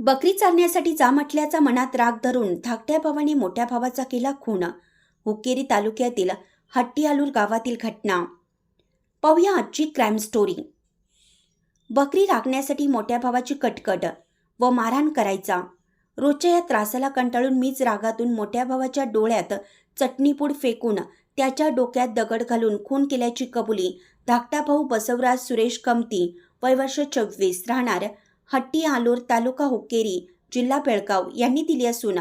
बकरी चालण्यासाठी जा म्हटल्याचा मनात राग धरून धाकट्या भावाने मोठ्या भावाचा केला खून. हुक्केरी तालुक्यातील हट्टीआलूर गावातील घटना. पाहूया आजची क्राईम स्टोरी बकरी राखण्यासाठी मोठ्या भावाची कटकट व मारहाण करायचा. रोजच्या या त्रासाला कंटाळून मीच रागातून मोठ्या भावाच्या डोळ्यात चटणीपूड फेकून त्याच्या डोक्यात दगड घालून खून केल्याची कबुली धाकटा भाऊ बसवराज सुरेश कमती वय वर्ष चव्वीस राहणार हट्टी आलोर तालुका हुक्केरी जिल्हा बेळगाव यांनी दिली असून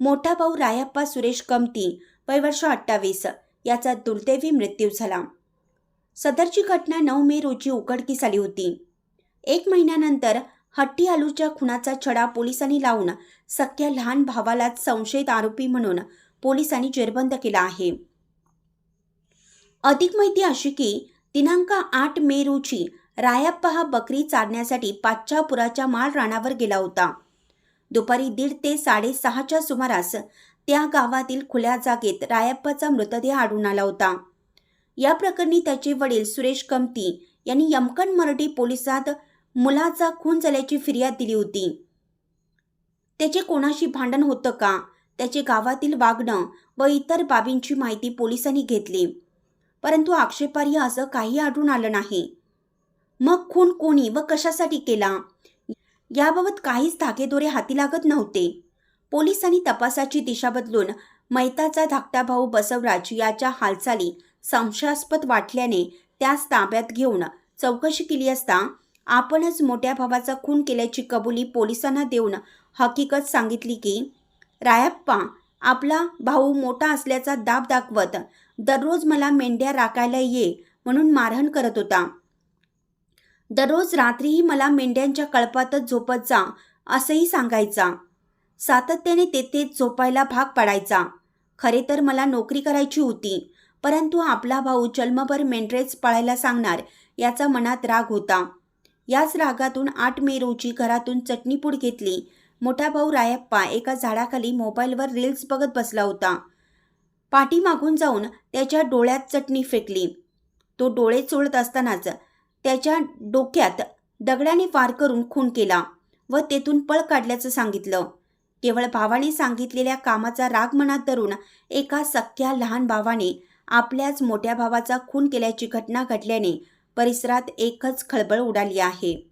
मोठा भाऊ रायप्पा सुरेश कमती वय वर्ष अठ्ठावीस याचा दुर्दैवी मृत्यू झाला. सदरची घटना नऊ मे रोजी उघडकीस आली होती. एक महिन्यानंतर हट्टी आलूच्या खुनाचा छडा पोलिसांनी लावून सख्या लहान भावालाच संशयित आरोपी म्हणून पोलिसांनी जेरबंद केला आहे. अधिक माहिती अशी की दिनांक आठ मे रोजी रायप्पा हा बकरी चारण्यासाठी पाच्छापुराच्या माळ रानावर गेला होता. दुपारी दीड ते साडेसहाच्या सुमारास त्या गावातील खुल्या जागेत रायप्पाचा मृतदेह आढळून आला होता. या प्रकरणी त्याचे वडील सुरेश कमती यांनी यमकन मराठी पोलिसात मुलाचा खून झाल्याची फिर्याद दिली होती. त्याचे कोणाशी भांडण होतं का? त्याचे गावातील वागणं व इतर बाबींची माहिती पोलिसांनी घेतली. परंतु आक्षेपार्ह असं काही आढळून आलं नाही. मग खून कोणी व कशासाठी केला? याबाबत काहीच धागेदोरे हाती लागत नव्हते. पोलिसांनी तपासाची दिशा बदलून मैताचा धाकटा भाऊ बसवराज याच्या हालचाली संशयास्पद वाटल्याने त्यास ताब्यात घेऊन चौकशी केली असता आपणच मोठ्या भावाचा खून केल्याची कबुली पोलिसांना देऊन हकीकत सांगितली की रायप्पा आपला भाऊ मोठा असल्याचा दाब दाखवत दररोज मला मेंढ्या राखायला ये म्हणून मारहाण करत होता. दररोज रात्रीही मला मेंढ्यांच्या कळपातच झोपत जा असंही सांगायचा. सातत्याने तेथेच झोपायला भाग पाडायचा. खरे तर मला नोकरी करायची होती परंतु आपला भाऊ जन्मभर मेंढरेच पळायला सांगणार याचा मनात राग होता. याच रागातून आठ मे रोजी घरातून चटणीपूड घेतली. मोठा भाऊ रायप्पा एका झाडाखाली मोबाईलवर रील्स बघत बसला होता. पाठीमागून जाऊन त्याच्या डोळ्यात चटणी फेकली. तो डोळे चोळत असतानाच त्याच्या डोक्यात दगडाने वार करून खून केला व तेथून पळ काढल्याचं सांगितलं. केवळ भावाने सांगितलेल्या कामाचा राग मनात धरून एका सख्या लहान भावाने आपल्याच मोठ्या भावाचा खून केल्याची घटना घडल्याने परिसरात एकच खळबळ उडाली आहे.